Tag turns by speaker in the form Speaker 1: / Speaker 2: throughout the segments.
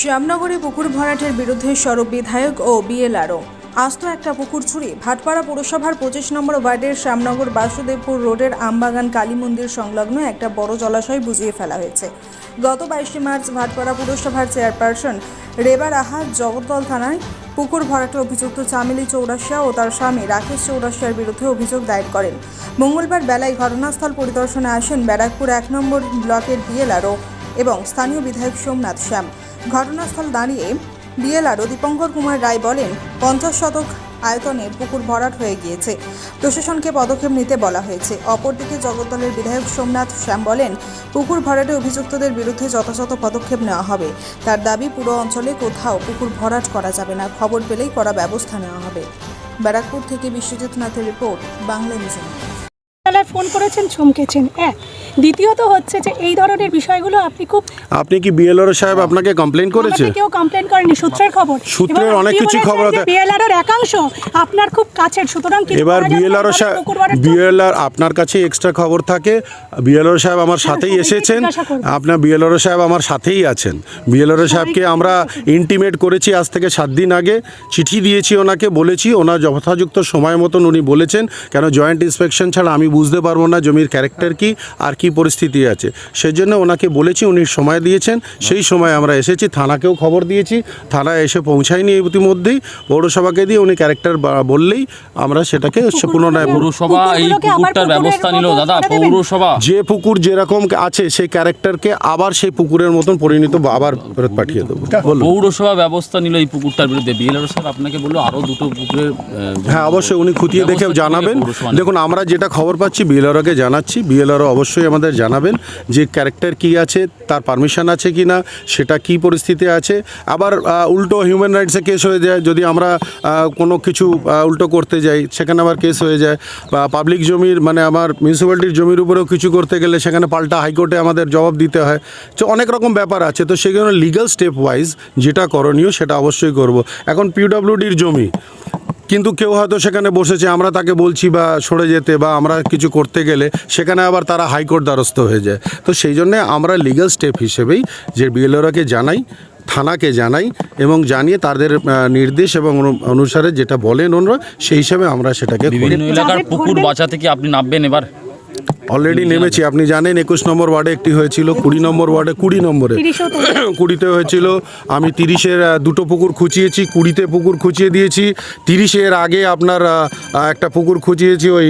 Speaker 1: শ্যামনগরে পুকুর ভরাটের বিরুদ্ধে সরব বিধায়ক ও বিএলআরও আস্ত একটা পুকুর চুরি ভাটপাড়া পুরসভার পঁচিশ নম্বর ওয়ার্ডের শ্যামনগর বাসুদেবপুর রোডের আমবাগান কালী মন্দির সংলগ্ন একটা বড় জলাশয় বুঝিয়ে ফেলা হয়েছে। গত বাইশে মার্চ ভাটপাড়া পুরসভার চেয়ারপারসন রেবা রাহা জগদ্দল থানায় পুকুর ভরাটে অভিযুক্ত চামেলি চৌরাশিয়া ও তার স্বামী রাকেশ চৌরাশিয়ার বিরুদ্ধে অভিযোগ দায়ের করেন। মঙ্গলবার বেলায় ঘটনাস্থল পরিদর্শনে আসেন ব্যারাকপুর এক নম্বর ব্লকের বিএলআরও এবং স্থানীয় বিধায়ক সোমনাথ শ্যাম। ঘটনাস্থল দাঁড়িয়ে বিএলআরও দীপঙ্কর কুমার রায় বলেন, পঞ্চাশ শতক আয়তনে পুকুর ভরাট হয়ে গিয়েছে। প্রশাসনকে পদক্ষেপ নিতে বলা হয়েছে। অপরদিকে জগদ্দলের বিধায়ক সোমনাথ শ্যাম বলেন, পুকুর ভরাটে অভিযুক্তদের বিরুদ্ধে যথাযথ পদক্ষেপ নেওয়া হবে। তার দাবি, পুরো অঞ্চলে কোথাও পুকুর ভরাট করা যাবে না। খবর পেলেই করা ব্যবস্থা নেওয়া হবে। ব্যারাকপুর থেকে বিশ্বজিৎ নাথের রিপোর্ট, বাংলা
Speaker 2: বেলায় ফোন করেছেন, চমকেছেন। এক দ্বিতীয়ত হচ্ছে যে এই ধরনের বিষয়গুলো আপনি খুব
Speaker 3: আপনি কি বিএলআর সাহেব আপনাকে কমপ্লেন করেছে?
Speaker 2: কেউ কমপ্লেন করেনি সূত্রের খবর।
Speaker 3: সূত্রের অনেক কিছুই খবর আছে।
Speaker 2: বিএলআর এর একাংশ আপনার খুব কাছের সুতরাং কিছু
Speaker 3: এবার বিএলআর সাহেব বিএলআর আপনার কাছে এক্সট্রা খবর থাকে। বিএলআর সাহেব আমার সাথেই এসেছেন। আপনার বিএলআর সাহেব আমার সাথেই আছেন। বিএলআর সাহেবকে আমরা ইন্টিমেট করেছি আজ থেকে সাত দিন আগে। চিঠি দিয়েছি ওনাকে বলেছি ওনার যথাযুক্ত সময় মতন উনি বলেছেন কেন জয়েন্ট ইন্সপেকশন ছাড়া আমি বুঝতে পারব না জমির ক্যারেক্টার কি আর কি পরিস্থিতি আছে? সেজন্য ওনাকে বলেছি উনি সময় দিয়েছেন। সেই সময় আমরা এসেছি থানাকেও খবর দিয়েছি। থানায় এসে পৌঁছায়নি ইতিমধ্যেই। পৌরসভাকে দিয়ে উনি ক্যারেক্টার বললেই আমরা সেটাকে পুনরায়
Speaker 4: পৌরসভা এই পুকুরটার ব্যবস্থা নিল। দাদা পৌরসভা।
Speaker 3: যে পুকুর যেরকম আছে সেই ক্যারেক্টারকে আবার সেই পুকুরের মতন পরিণত আবার ফেরত পাঠিয়ে দেবো। বলুন।
Speaker 4: পৌরসভা ব্যবস্থা নিল এই পুকুরটার বিরুদ্ধে। বিএলআর সাহেব আপনাকে বলল আরও দুটো পুকুরের
Speaker 3: হ্যাঁ অবশ্যই উনি খুঁটিয়ে দেখে জানাবেন। দেখুন আমরা যেটা খবর পাচ্ছি বিএলআরকে জানাচ্ছি। বিএলআরও অবশ্যই আমাদের জানাবেন যে ক্যারেক্টার কি আছে, তার পারমিশন আছে কি না সেটা কি পরিস্থিতি আছে। আবার উল্টো হিউম্যান রাইটসে কেস হয়ে যায়, যদি আমরা কোনো কিছু উল্টো করতে যাই, সেখানে আবার কেস হয়ে যায়। বা পাবলিক জমির মানে আমার মিউনিসিপ্যালিটির জমির উপরেও কিছু করতে গেলে সেখানে পাল্টা হাইকোর্টে আমাদের জবাব দিতে হয়। তো অনেক রকম ব্যাপার আছে, তো সেগুলো লিগাল স্টেপ ওয়াইজ যেটা করণীয় সেটা অবশ্যই করব। এখন পিডব্লিউডির জমি কিন্তু কেউ হয়তো সেখানে বসেছে আমরা তাকে বলছি বা সরে যেতে বা আমরা কিছু করতে গেলে সেখানে আবার তারা হাইকোর্ট দ্বারস্থ হয়ে যায়। তো সেই জন্যে আমরা লিগাল স্টেপ হিসেবেই যে বিএলওরাকে জানাই থানাকে জানাই এবং জানিয়ে তাদের নির্দেশ এবং অনুসারে যেটা বলেন ওনারা সেই হিসাবে আমরা সেটাকে
Speaker 4: বিভিন্ন এলাকার পুকুর বাঁচাতে কি আপনি নামবেন এবার?
Speaker 3: অলরেডি নেমেছি আপনি জানেন একুশ নম্বর ওয়ার্ডে একটি হয়েছিল কুড়ি নম্বর ওয়ার্ডে কুড়ি নম্বরে। কুড়িতে হয়েছিল আমি তিরিশের দুটো পুকুর খুঁচিয়েছি কুড়িতে পুকুর খুঁচিয়ে দিয়েছি তিরিশের আগে আপনার একটা পুকুর খুঁচিয়েছি ওই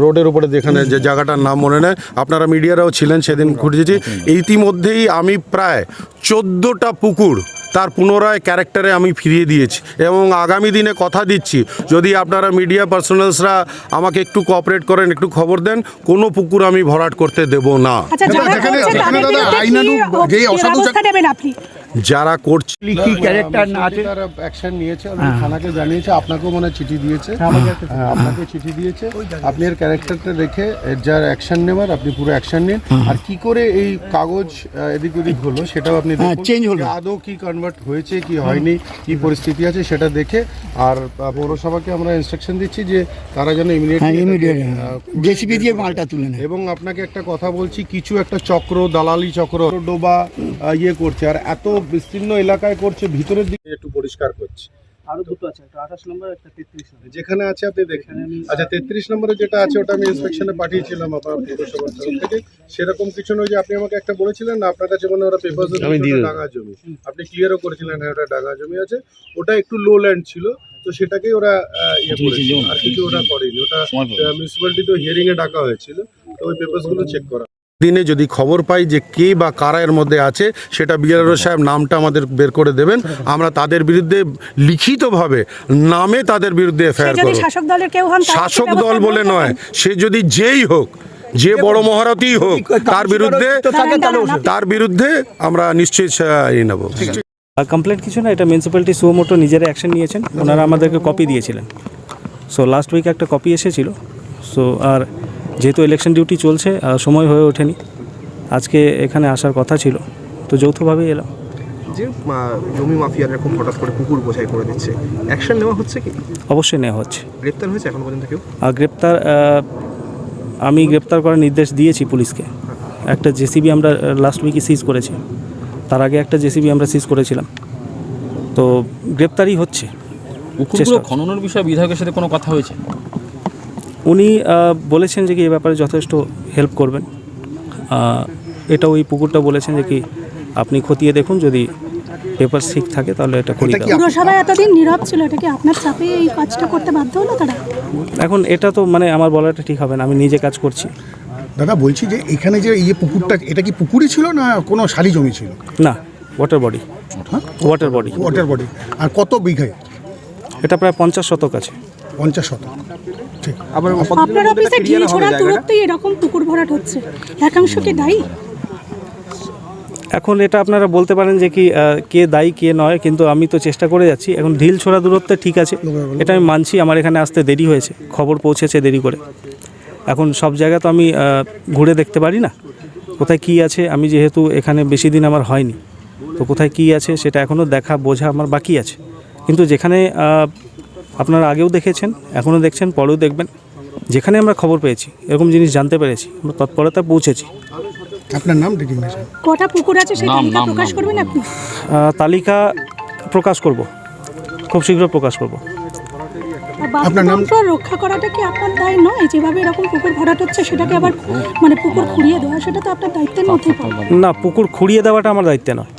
Speaker 3: রোডের উপরে যেখানে যে জায়গাটার নাম মনে নেয় আপনারা মিডিয়ারাও ছিলেন সেদিন খুঁটিয়েছি ইতিমধ্যেই আমি প্রায় চোদ্দোটা পুকুর তার পুনরায় ক্যারেক্টারে আমি ফিরিয়ে দিয়েছি এবং আগামী দিনে কথা দিচ্ছি। যদি আপনারা মিডিয়া পার্সোনালসরা আমাকে একটু কোঅপারেট করেন একটু খবর দেন কোনো পুকুর আমি ভরাট করতে দেব না।
Speaker 2: আচ্ছা যারা করছে কি
Speaker 5: ক্যারেক্টার না আছে
Speaker 3: তারা অ্যাকশন নিয়েছে আমি থানাকে জানিয়েছে আপনাকেও মনে চিঠি দিয়েছে। হ্যাঁ, আপনাকে চিঠি দিয়েছে। আপনি এর ক্যারেক্টারটা দেখে এর যার অ্যাকশন নেওয়ার আপনি পুরো অ্যাকশন নিন। আর কি করে এই কাগজ এদিক ওদিক হলো সেটাও আপনি
Speaker 5: হ্যাঁ,
Speaker 3: দেখুন।
Speaker 5: change হলো।
Speaker 3: আদৌ কি কনভার্ট হয়েছে কি হয়নি কি পরিস্থিতি আছে সেটা দেখে আর পৌরসভাকে আমরা ইনস্ট্রাকশন দিচ্ছি যে তারা যেন
Speaker 5: হ্যাঁ
Speaker 3: ইমিডিয়েটলি
Speaker 5: ইমিডিয়েট জেসিপি দিয়ে মালটা তুলে নেয়।
Speaker 3: এবং আপনাকে একটা কথা বলছি কিছু একটা চক্র দালালি চক্র ডোবা ইয়ে করছে। আর এত বিস্তীর্ণ এলাকায় করছে ভিতরের দিকে একটু পরিষ্কার করছে।
Speaker 6: আরও দুটো আছে একটা আঠাশ নম্বর একটা তেত্রিশ নম্বর।
Speaker 3: যেখানে আছে আপনি দেখেন। আচ্ছা তেত্রিশ নম্বরে যেটা আছে ওটা আমি ইন্সপেকশনে পাঠিয়েছিলাম আপনার পৌরসভার তরফ থেকে। সেরকম কিছু নয় যে আপনি আমাকে একটা বলেছিলেন না আপনার কাছে মনে ওরা পেপার ডাঙা জমি। আপনি ক্লিয়ারও করেছিলেন হ্যাঁ ওটা ডাঙা জমি আছে। ওটা একটু লো ল্যান্ড ছিল তো সেটাকেই ওরা ইয়ে করেছে আর কিছু ওরা করেনি। ওটা মিউনিসিপ্যালিটি তো হিয়ারিং এ ডাকা হয়েছিল তো ওই পেপারসগুলো চেক করা দিনে যদি খবর পাই যে কে বা কারা এর মধ্যে আছে সেটা বিআরও সাহেব নামটা আমাদের বের করে দেবেন। আমরা তাদের বিরুদ্ধে লিখিতভাবে নামে তাদের বিরুদ্ধে
Speaker 2: সে
Speaker 3: এফআইআর করব।
Speaker 2: শাসক দলের কেউ হন
Speaker 3: শাসক দল বলে নয় সে যদি যেই হোক যে বড় মহারথী হোক তার বিরুদ্ধে তার বিরুদ্ধে আমরা নিশ্চয়ই নেব।
Speaker 6: কমপ্লেন কিছু না এটা মিউনিসিপ্যালিটি সুমোটো নিজেরা অ্যাকশন নিয়েছেন। ওনারা আমাদেরকে কপি দিয়েছিলেন। সো লাস্ট উইক একটা কপি এসেছিল। সো আর যেহেতু ইলেকশন ডিউটি চলছে আর সময় হয়ে ওঠেনি। আজকে এখানে আসার কথা ছিল তো যৌথভাবেই এলাম।
Speaker 7: যে জমি মাফিয়ার এরকম হঠাৎ করে পুকুর বোঝাই করে দিচ্ছে অ্যাকশন নেওয়া হচ্ছে কি?
Speaker 6: অবশ্যই নেওয়া হচ্ছে।
Speaker 7: গ্রেপ্তার হয়েছে এখন পর্যন্ত কেউ?
Speaker 6: আর গ্রেপ্তার আমি গ্রেপ্তার করার নির্দেশ দিয়েছি পুলিশকে। একটা জেসিবি আমরা লাস্ট উইকে সিজ করেছি। তার আগে একটা জেসিবি আমরা সিজ করেছিলাম। তো গ্রেপ্তারই হচ্ছে।
Speaker 4: খননের বিষয়ে বিধায়কের সাথে কোনো কথা হয়েছে?
Speaker 6: উনি বলেছেন যে কি এ ব্যাপারে যথেষ্ট হেল্প করবেন। এটা ওই পুকুরটা বলেছেন যে কি আপনি খতিয়ে দেখুন যদি পেপার ঠিক থাকে তাহলে এটা দেওয়া
Speaker 2: পুরসভা এতদিন নীরব ছিল এটা কি আপনার চাপে এই কাজটা করতে বাধ্য হলো তারা?
Speaker 6: এখন এটা তো মানে আমার বলাটা ঠিক হবে না আমি নিজে কাজ করছি।
Speaker 8: দাদা বলছি যে এখানে যে এই পুকুরটা এটা কি পুকুরই ছিল না কোনো শালি জমি ছিল?
Speaker 6: না water body water body
Speaker 8: water body আর কত বিঘায়?
Speaker 6: এটা প্রায় পঞ্চাশ শতক আছে।
Speaker 8: পঞ্চাশ শতক। ঠিক।
Speaker 7: আবার
Speaker 2: আপনার অফিসে ঢিল দূরত্বেই এরকম পুকুর ভরাট হচ্ছে। একাংশ কি দায়ী?
Speaker 6: এখন এটা আপনারা বলতে পারেন যে কি কে দায়ী কে নয় কিন্তু আমি তো চেষ্টা করে যাচ্ছি। এখন ঢিল ছোড়া দূরত্বে ঠিক আছে এটা আমি মানছি আমার এখানে আসতে দেরি হয়েছে খবর পৌঁছেছে দেরি করে। এখন সব জায়গা তো আমি ঘুরে দেখতে পারি না। কোথায় কি আছে আমি যেহেতু এখানে বেশি দিন আমার হয়নি। তো কোথায় কি আছে সেটা এখনও দেখা বোঝা আমার বাকি আছে। কিন্তু যেখানে আপনারা আগেও দেখেছেন এখনও দেখছেন পরেও দেখবেন। যেখানে আমরা খবর পেয়েছি এরকম জিনিস জানতে পেরেছি আমরা তৎপরতা পৌঁছেছি।
Speaker 8: আপনার নাম
Speaker 2: কটা পুকুর আছে সেই তালিকা প্রকাশ করবেন আপনি?
Speaker 6: তালিকা প্রকাশ করব। খুব শীঘ্র প্রকাশ করব।
Speaker 8: আপনার নাম?
Speaker 2: রক্ষা করাটা কি আপনার দায় নয়? যেভাবে এরকম পুকুর ভরাট হচ্ছে সেটাকে আবার মানে পুকুর খুঁড়িয়ে দেওয়া সেটা তো আপনার দায়িত্বের মধ্যেই
Speaker 6: না পুকুর খুঁড়িয়ে দেওয়াটা আমার দায়িত্ব নয়।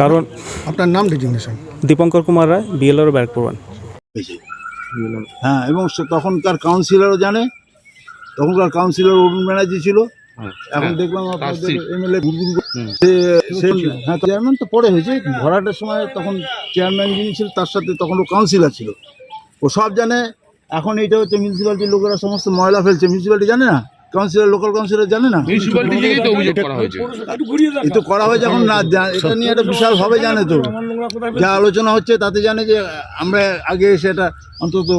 Speaker 6: কারণ
Speaker 8: আপনার নাম designation
Speaker 6: Dipankar Kumar Roy BLR Barrackpore one
Speaker 9: হ্যাঁ এবং সে- তখনকার কাউন্সিলরও জানে তখনকার কাউন্সিলর অরুণ ব্যানার্জি ছিল। এখন দেখলাম আপনাদের এমএলএ হ্যাঁ চেয়ারম্যান তো পরে হয়েছে ভরাটের সময় তখন চেয়ারম্যান যিনি ছিল তার সাথে তখন ও কাউন্সিলর ছিল। ও সব জানে এখন এইটা হচ্ছে মিউনিসিপ্যালিটির লোকেরা সমস্ত ময়লা ফেলছে। মিউনিসিপ্যালিটি জানে না? কাউন্সিলর লোকাল কাউন্সিলর জানে না? এই তো করা হয়েছে এখন না এটা নিয়ে একটা বিশালভাবে জানে তো। যা আলোচনা হচ্ছে তাতে জানে যে আমরা আগে এসে এটা অন্তত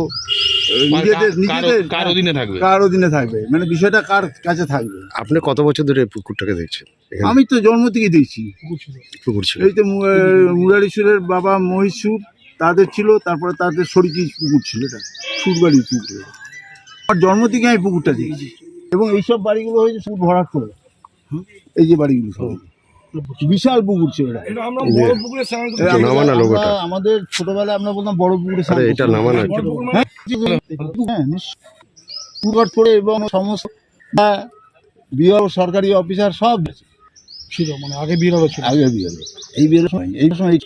Speaker 9: নিজেদের নিজেদের কার অধীনে থাকবে? কার অধীনে থাকবে? মানে বিষয়টা কার কাছে থাকবে?
Speaker 3: আপনি কত বছর ধরে পুকুরটাকে দেখছেন?
Speaker 9: আমি তো জন্ম থেকে দেখছি।
Speaker 3: পুকুর ছিল।
Speaker 9: এই তো মুরারিশ্বরের বাবা মহিষুর তাদের ছিল তারপরে তাদের শরিকি পুকুর ছিল এটা। সুরবাড়ি পুকুর। আমার জন্ম থেকে আমি পুকুরটা দেখছি। এবং এইসব বাড়িগুলো হয়েছে পুকুর ভরাট করে। এই যে বাড়িগুলো সব। বিশাল পুকুর ছিল এটা। আমাদের ছোটবেলায় আমরা বলতাম বড় পুকুরে
Speaker 3: এটা। নামানো একটু।
Speaker 9: হ্যাঁ, হ্যাঁ পুকুর করে এবং সমস্ত বিআর সরকারি অফিসার সব
Speaker 5: ছিল মানে আগে বিয়ের ছিল।
Speaker 9: আগে বিএল এই বিএল সময় এই সময়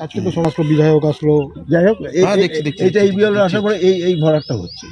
Speaker 5: আজকে তো সমস্ত বিধায়ক আসলো।
Speaker 9: যাই হোক এই- এই- এইটা এই বিএল আসার পরে এই এই ভরাটটা হচ্ছে।